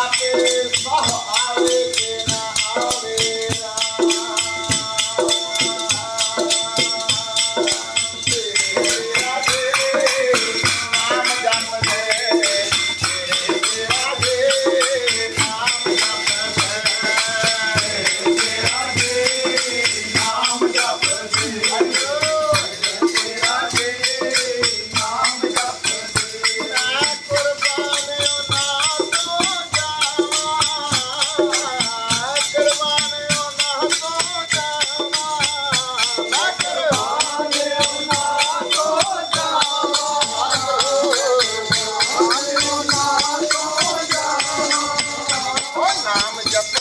সাথে I'm a jump.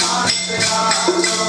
Waheguru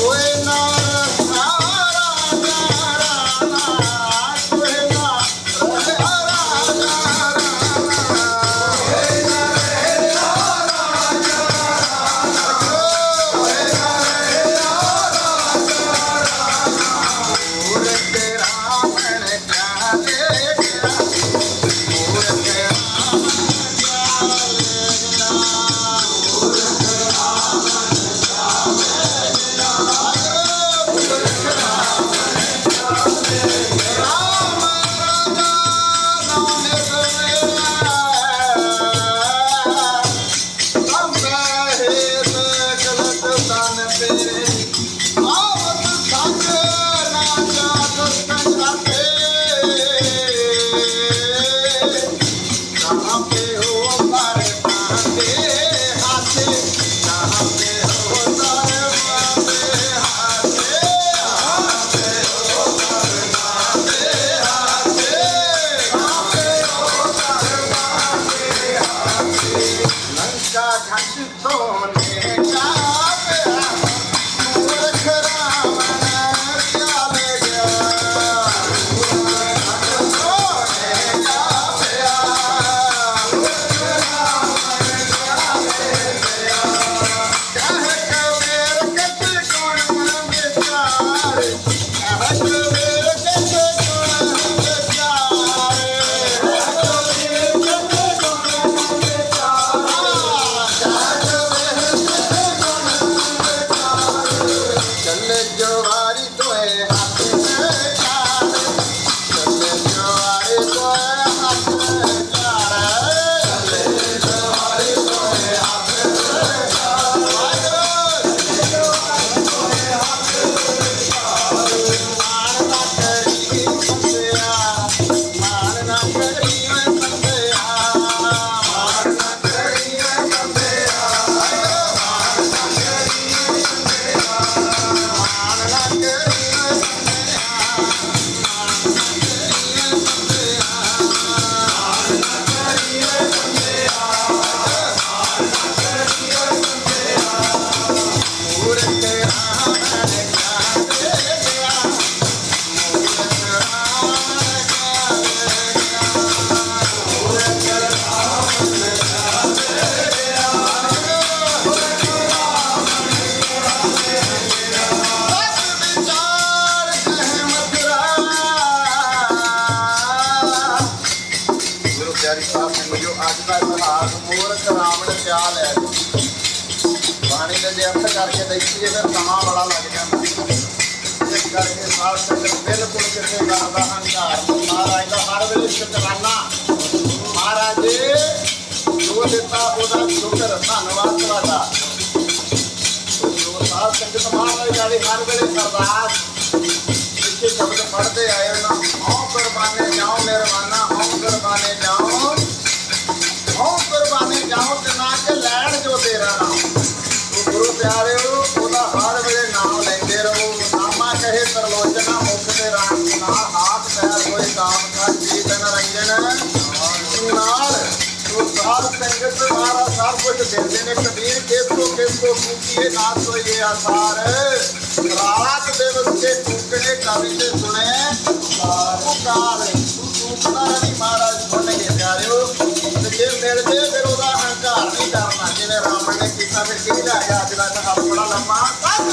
buena. करके देखिए अगर कहाँ बड़ा लग गया एक करके साल से बेल पुल करके गाना हंकार महाराज का हर वेले चलाना महाराज जो देता ओदा शुक्र धन्यवाद कराता जो साल संगत महाराज गाड़ी हर वेले करदास ਸਾਰਾ ਸਭ ਕੁਝ ਦਿੰਦੇ ਨੇ, ਕਬੀਰ ਕਿਸ ਕੋ ਕਿਸ ਕੋ ਕੂਕੀਏ ਨਾਸ ਹੋਈਏ ਆਸਾਰ। ਰਾਤ ਦੇ ਵਸਤੇ ਕੂਕਣੇ ਕਵੀ ਨੇ ਸੁਣੇ। ਪੁਕਾਰ ਕੂਕਣਾ ਨਹੀਂ ਮਹਾਰਾਜ ਸੁਣ ਕੇ ਪਿਆਰਿਓ, ਤੇ ਜੇ ਮਿਲ ਜੇ ਫਿਰ ਉਹਦਾ ਹੰਕਾਰ ਨਹੀਂ ਕਰਨਾ। ਜਿਵੇਂ ਰਾਮ ਨੇ ਕੀਤਾ, ਫਿਰ ਕਿਹਦਾ ਆਇਆ ਅੱਜ ਦਾ ਆਪਣਾ ਲੰਮਾ ਕੱਢ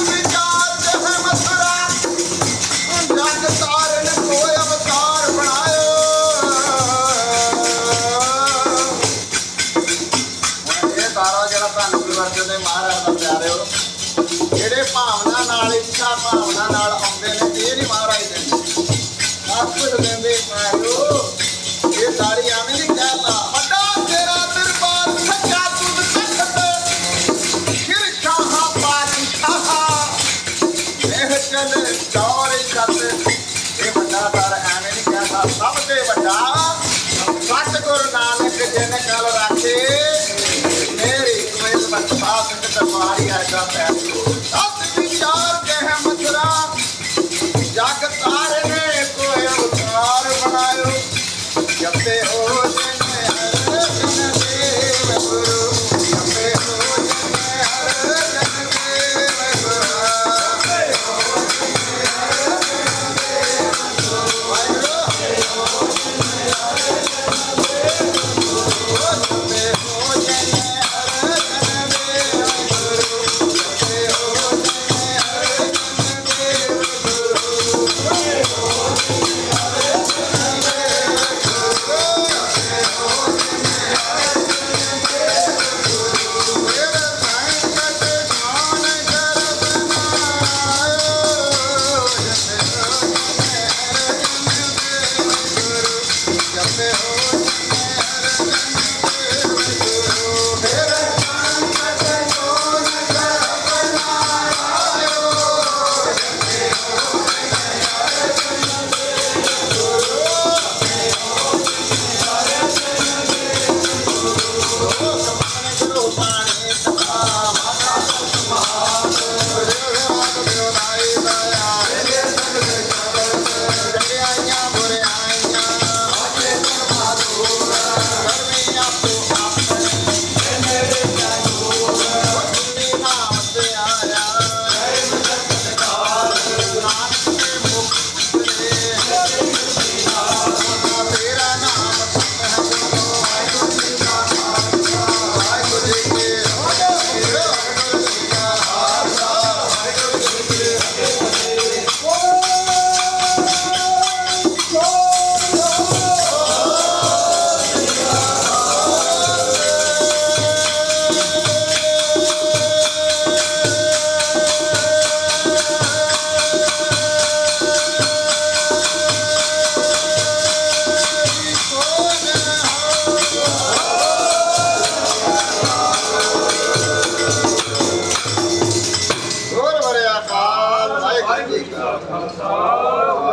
the body I got back. Up.